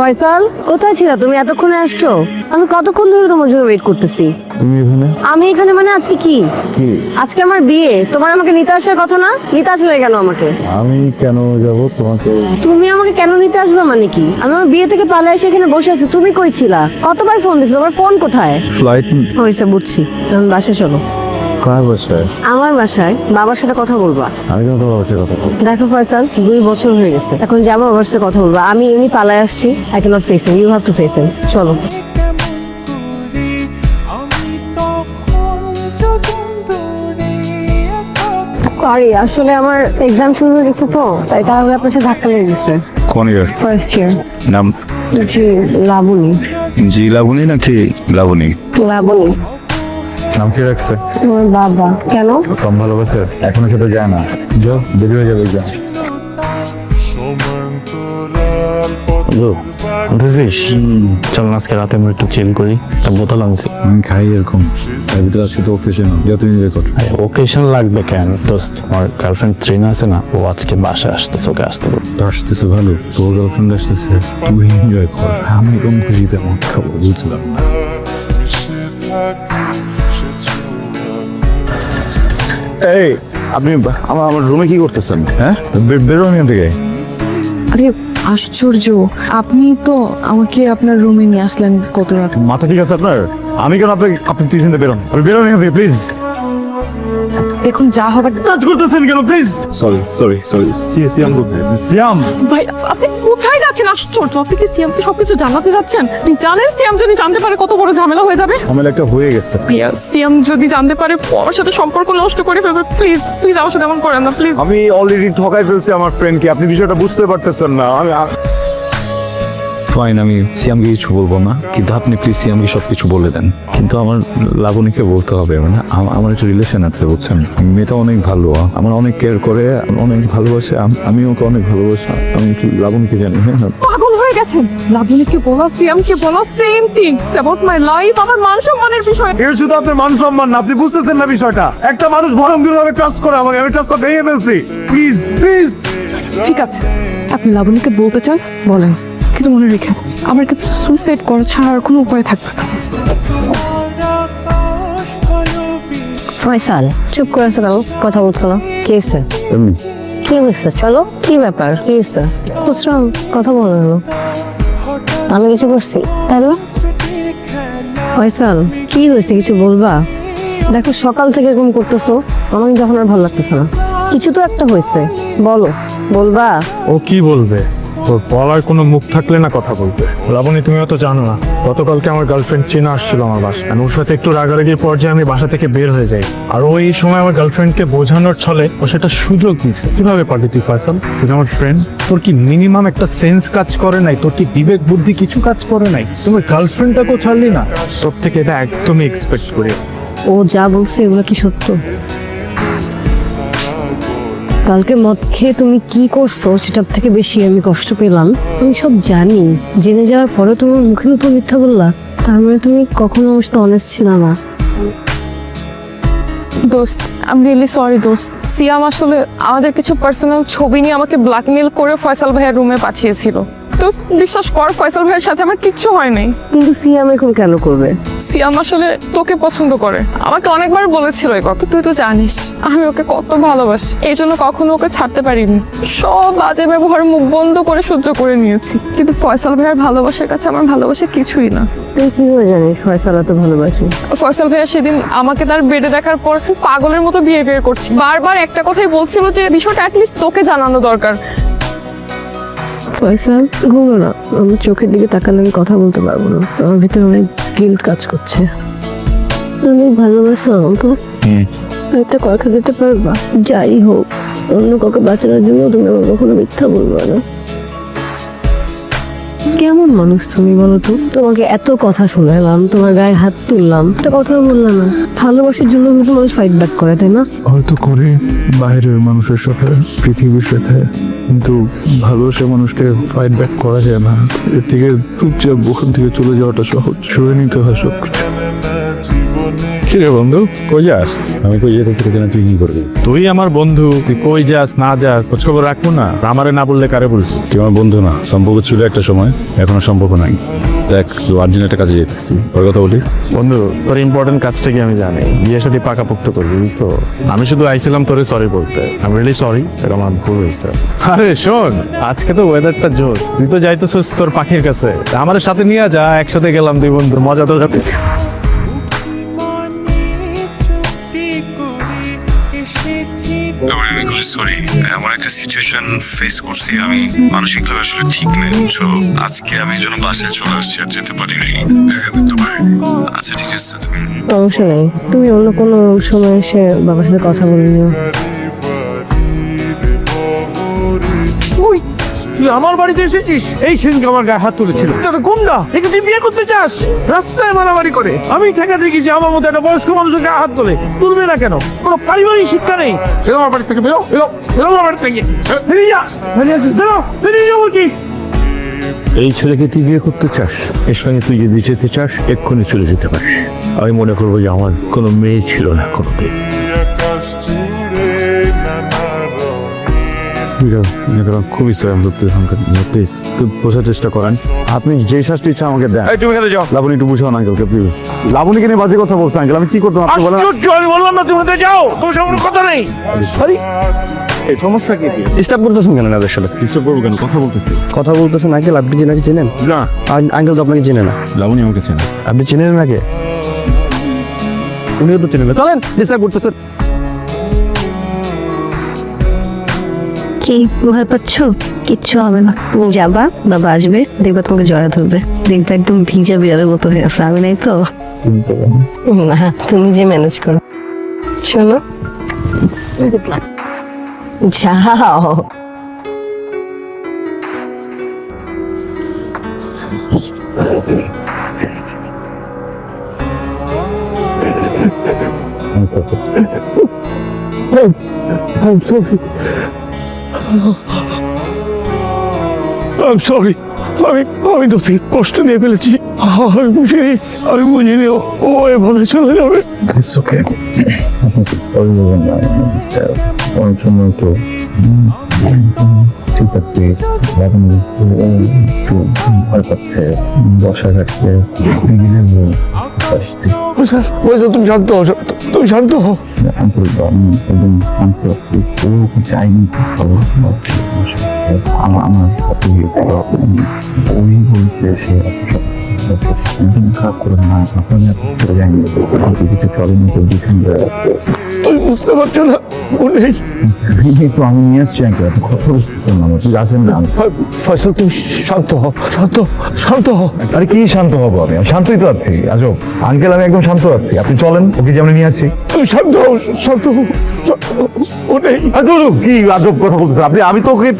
ফয়সাল কোথায় ছিল তুমি? এতক্ষণে আসছো? আমি কতক্ষণ ধরে তোমার জন্য ওয়েট করতেছি? তুমি এখানে? আমি এখানে মানে আজকে কি? কি? আজকে আমার বিয়ে। তোমার আমাকে নিতে আসার কথা না? নিতে আসবে কেন আমাকে? আমি কেন যাব তোমাকে? তুমি আমাকে কেন নিতে আসবে মানে কি? আমি আমার বিয়ে থেকে পালিয়ে এসে এখানে বসে আছি। তুমি কই ছিলা? কতবার ফোন দিছো তোমার ফোন কোথায়? ফ্লাইট হয়েছে বুঝছি। আমি বাসায় চলো। কার বাসায়? আমার বাসায় বাবার সাথে কথা বলবা। আমি কেন তোমার বাসায় কথা বলব। দেখো ফয়সাল দুই বছর হয়ে গেছে। এখন যাব বাবার সাথে কথা বলব। আমি এমনি পালায় আসছি I can't face you have to face চলো। সরি আসলে আমার এক্সাম শুরু হয়ে গেছে তো তাই তাহলে আপনার সাথে ধাক্কা লেগে গেছে। কোন ইয়ার ফার্স্ট ইয়ার নাম? জি লাবণী। জি লাবণী নাকি লাবণী? লাবণী। নাম কি রাখছে? তোমার বাবা। কেন? কম ভালোবাসে? এখনও সেটা যায় না। যাও দেরি হয়ে যাবে যা। চল না আজকে রাতে আমরা একটু চিল করি। একটা বোতল আনছি। আমি খাই এরকম। তার ভিতরে আজকে তো অকেশন যা তুমি এনজয় করো ওকেশন লাগবে কেন? দোস্ত আমার গার্লফ্রেন্ড ত্রিনা আছে না ও আজকে বাসায় আসতেছে ওকে আসতে বল। তো আসতেছে ভালো। তোর গার্লফ্রেন্ড আসতেছে তুই এনজয় কর। আমি কম খুশিতে মত খাব বুঝলাম না। এই আপনি আমার আমার রুমে কি করতেছেন? হ্যাঁ? বেরো এখান থেকে। আরে আশ্চর্য। আপনি তো আমাকে আপনার রুমে নিয়ে আসলেন কত রাত? মাথা ঠিক আছে আপনার? আমি কেন আপনাকে আপনি প্লিজ থেকে বেরোন। আপনি বেরোন এখান থেকে প্লিজ এখন যা হবে টাচ করতেছেন কেন please sorry sorry sorry Siam Siam? ভাই আপনি কোথায় যাচ্ছেন? আশ্চর্য আপনি কি সিএমকে সবকিছু জানাতে যাচ্ছেন? আপনি জানেন সিএম যদি জানতে পারে কত বড় ঝামেলা হয়ে যাবে? আমার একটা হয়ে গেছে। সিএম যদি জানতে পারে আমার সাথে সম্পর্ক নষ্ট করে ফেলবে প্লিজ প্লিজ আমার সাথে এমন করেন না প্লিজ আমি অলরেডি ঠকাই ফেলছি আমার ফ্রেন্ডকে আপনি বিষয়টা বুঝতে পারতেছেন না। আমি ফাইন আমি সিয়ামকে কিছু বলব না। কিন্তু আপনি প্লিজ সিয়ামকে সব কিছু বলে দেন। কিন্তু আমার লাবণীকে বলতে হবে মানে আমার একটা রিলেশন আছে বুঝছেন? মেয়েটা অনেক ভালো আমার অনেক কেয়ার করে অনেক ভালোবাসে আমি ওকে অনেক ভালোবাসি আমি একটু লাবণীকে জানি হ্যাঁ? পাগল হয়ে গেছেন? লাবণীকে বলা সিএমকে বলা same thing about my life আমার মান সম্মানের বিষয়। এটা শুধু আপনার মান সম্মান না আপনি বুঝতেছেন না বিষয়টা। একটা মানুষ ভয়ঙ্কর ভাবে ট্রাস্ট করে আমাকে আমি ট্রাস্টটা ভেঙে ফেলছি। প্লিজ প্লিজ ঠিক আছে আপনি লাবণীকে বলতে চান বলেন। কিন্তু মনে রেখে আমার কিন্তু সুইসাইড করা ছাড়া আর কোনো উপায় থাকবে না। ফয়সাল চুপ করে আছো কেন? কথা বলছো না। কি হয়েছে? এমনি। কি হয়েছে? চলো কি ব্যাপার? কি হয়েছে? খুচরা কথা বলো না। আমি কিছু করছি। তাই না? ফয়সাল কি হয়েছে? কিছু বলবা? দেখো সকাল থেকে এরকম করতেছো। আমার কিন্তু এখন আর ভালো লাগতেছে না। কিছু তো একটা হয়েছে। বলো বলবা? ও কি বলবে? ওর বলার কোনো মুখ থাকলে না কথা বলবে। লাবণী, তুমিও তো জানো না, গতকালকে আমার গার্লফ্রেন্ড চেনা আসছিল আমার আর ওর সাথে একটু রাগারাগির পর্যায়ে আমি বাসা থেকে বের হয়ে যাই। আর ও এই সময় আমার গার্লফ্রেন্ডকে বোঝানোর ছলে ও সেটা সুযোগ নিচ্ছে কীভাবে পারলি তুই, ফয়সাল? তুই আমার ফ্রেন্ড তোর কি মিনিমাম একটা সেন্স কাজ করে নাই? তোর কি বিবেক বুদ্ধি কিছু কাজ করে নাই? তোমার গার্লফ্রেন্ডটাকেও ছাড়লি না? তোর থেকে এটা একদমই এক্সপেক্ট করি। ও যা বলছে, এগুলো কি সত্য? কালকে মদ খেয়ে তুমি কি করছ সেটার থেকে বেশি আমি কষ্ট পেলাম। আমি সব জানি। জেনে যাওয়ার পরে তোমার মুখের উপর মিথ্যা বললা। তার মানে তুমি কখনো আমার সাথে অনেস্ট ছিল না। দোস্ত আই রিয়েলি সরি দোস্ত। সিয়াম আসলে আমাদের কিছু পার্সোনাল ছবি নিয়ে আমাকে ব্ল্যাকমেল করে ফয়সাল ভাইয়ের রুমে পাঠিয়েছিল। তো বিশ্বাস কর ফয়সাল ভাইয়ের সাথে আমার কিচ্ছু হয় নাই। কিন্তু সিয়াম এখন কেন করবে? সিয়াম আসলে তোকে পছন্দ করে। আমাকে অনেকবার বলেছিল এই কথা তুই তো জানিস আমি ওকে কত ভালোবাসি এই জন্য কখনো ওকে ছাড়তে পারিনি। সব বাজে ব্যবহার মুখ বন্ধ করে সহ্য করে নিয়েছি। কিন্তু ফয়সাল ভাইয়ের ভালোবাসার কাছে আমার ভালোবাসা কিছুই না। তুই কি করে জানিস ফয়সাল এত ভালোবাসি? ফয়সাল ভাইয়া সেদিন আমাকে তার বেডে দেখার পর পাগলের মতো বিহেভিয়ার করছি। বারবার একটা কথাই বলছিল যে বিষয়টা অ্যাটলিস্ট তোকে জানানো দরকার। ফয়সাল ঘুমো না। আমি চোখের দিকে তাকালে আমি কথা বলতে পারব না। আমার ভিতরে অনেক গিল্ট কাজ করছে। আমি ভালোবাসো আমাকে? একটা কথা দিতে পারবা। যাই হোক অন্য কাউকে বাঁচানোর জন্য তুমি আমার কখনো মিথ্যা বলব না। কেমন মানুষ তুমি বলো তো? তোমাকে এত কথা শোনালাম, তোমার গায়ে হাত তুললাম, একটা কথা বললাম না। ভালোবাসার জন্য কিন্তু মানুষ ফাইট ব্যাক করে, তাই না? হয়তো করে বাইরের মানুষের সাথে, পৃথিবীর সাথে, কিন্তু ভালোবাসে মানুষকে ফাইট ব্যাক করা যায় না। এর থেকে চুপচাপ ওখান থেকে চলে যাওয়াটা সহজ। সরে নিতে হয় সব কিছু না জীবনে কিরে বন্ধু কই যাস? আমি কই যেতেছি না তুই কি করবি? তুই আমার বন্ধু তুই কই যাস না যাস খোঁজ খবর রাখব না? আমারে না বললে কারে তুই আমার বন্ধু না সম্পর্ক ছিল একটা সময় এখনও সম্পর্ক নাই। দেখ আর্জেন্ট একটা কাজে যেতেছি। ওর কথা বলি? বন্ধু তোর ইম্পর্টেন্ট কাজটা কি আমি জানি। বিয়ের সাথে পাকাপোক্ত করবি তো আমি শুধু আইছিলাম তোরে সরি বলতে। আমি রিয়েলি সরি এটা আমার ভুল হয়েছে। আরে শোন আজকে তো ওয়েদারটা জোস তুই তো যাইতেছিস তোর পাখির কাছে। আমার সাথে নিয়ে যা একসাথে গেলাম দুই বন্ধু মজা তো আমি সরি এমন একটা সিচুয়েশন ফেস করছি আমি। মানসিকভাবে আসলে ঠিক নেই। সো আজকে আমি যেন বাসায় চলে আসছি আর যেতে পারি। নাই আচ্ছা ঠিক আছে, তুমি সমস্যা নেই। তুমি অন্য কোনো সময় এসে বাবার সাথে কথা বলে নিও। তুই আমার বাড়িতে এসেছিস? এই সেদিনকে আমার গায়ে হাত তুলেছিল। তোর গুন্ডা একে তুই বিয়ে করতে চাস? রাস্তায় মারামারি করে। আমি ঠেকা দেখেছি আমার মতো একটা বয়স্ক মানুষের গায়ে হাত তোলে। তুলবে না কেন? কোনো পারিবারিক শিক্ষা নেই। বেরো আমার বাড়ি থেকে বেরো বেরো বেরো আমার বাড়ি থেকে। বেরিয়ে যা। বেরিয়ে আসিস বেরো বেরিয়ে যাব কি এই ছেলেকে তুই বিয়ে করতে চাস? এর সঙ্গে তুই যদি যেতে চাস এক্ষুনি চলে যেতে পারিস। আমি মনে করব যে আমার কোনো মেয়ে ছিল না কোনোদিন। খুবই সরি আমি প্লিজ একটু বোঝার চেষ্টা করেন। আপনি যে শাস্তি ইচ্ছা আমাকে দেন। এই তুমি যাও। লাবণী একটু বুঝাও না আঙ্কেলকে প্লিজ লাবণীকে নিয়ে বাজে কথা বলছে আঙ্কেল? আমি কি করতাম আপনি বলেন। আমি বললাম না তুমি যাও। তোমার সঙ্গে কথা নেই। আরে এই সমস্যা কি? ডিস্টার্ব করতেছেন কেন এদের সাথে? ডিস্টার্ব করব কেন? কথা বলতেছি। কথা বলতেছেন আঙ্কেল আপনি জেনাকে চেনেন? না। আঙ্কেল তো আপনাকে চেনে না। লাবণী আমাকে চেনে আপনি চেনেন নাকি? উনিও তো চেনেন না। চলেন ডিস্টার্ব করতেছেন। কি ভয় পাচ্ছ? কিচ্ছু হবে না। তুমি যাবা, বাবা আসবে, দেখবা তোমাকে জড়া ধরবে। দেখবা একদম ভিজা বিড়ালের মতো হয়ে আছে। আমি নাই তো। না, তুমি যে ম্যানেজ করো। শোনো. যাও। I'm sorry. আমি আমি তোকে কষ্ট দিয়ে ফেলেছি আমি বুঝিনি আমি বুঝিনি ও এভাবে চলে যাবে ওকে সরি সময় তো ঠিক আছে একটু ভয় পাচ্ছে বসা রাখছে স্যার বলছো তুমি শান্ত হও তুমি শান্ত হও আমার আমার ওই বলছে সে একদম খারাপ করে না আপনার করে যায়নি কিছু চলেনি তো দিচ্ছেন তুমি বুঝতে পারছ না ও তো আমি নিয়ে আসছি আঙ্কেল আপনি কথা বলছেন না তুই আসেন না ফ- তুমি শান্ত হও শান্ত শান্ত হও। আরে কি শান্ত হব আমি? শান্তই তো আছি। আজব আঙ্কেল আমি একদম শান্ত আছি। আপনি চলেন ওকে যেমন নিয়ে আসছি তুমি শান্ত হও হও কি আজব কথা বলতেছেন? আপনি আমি তো ওকে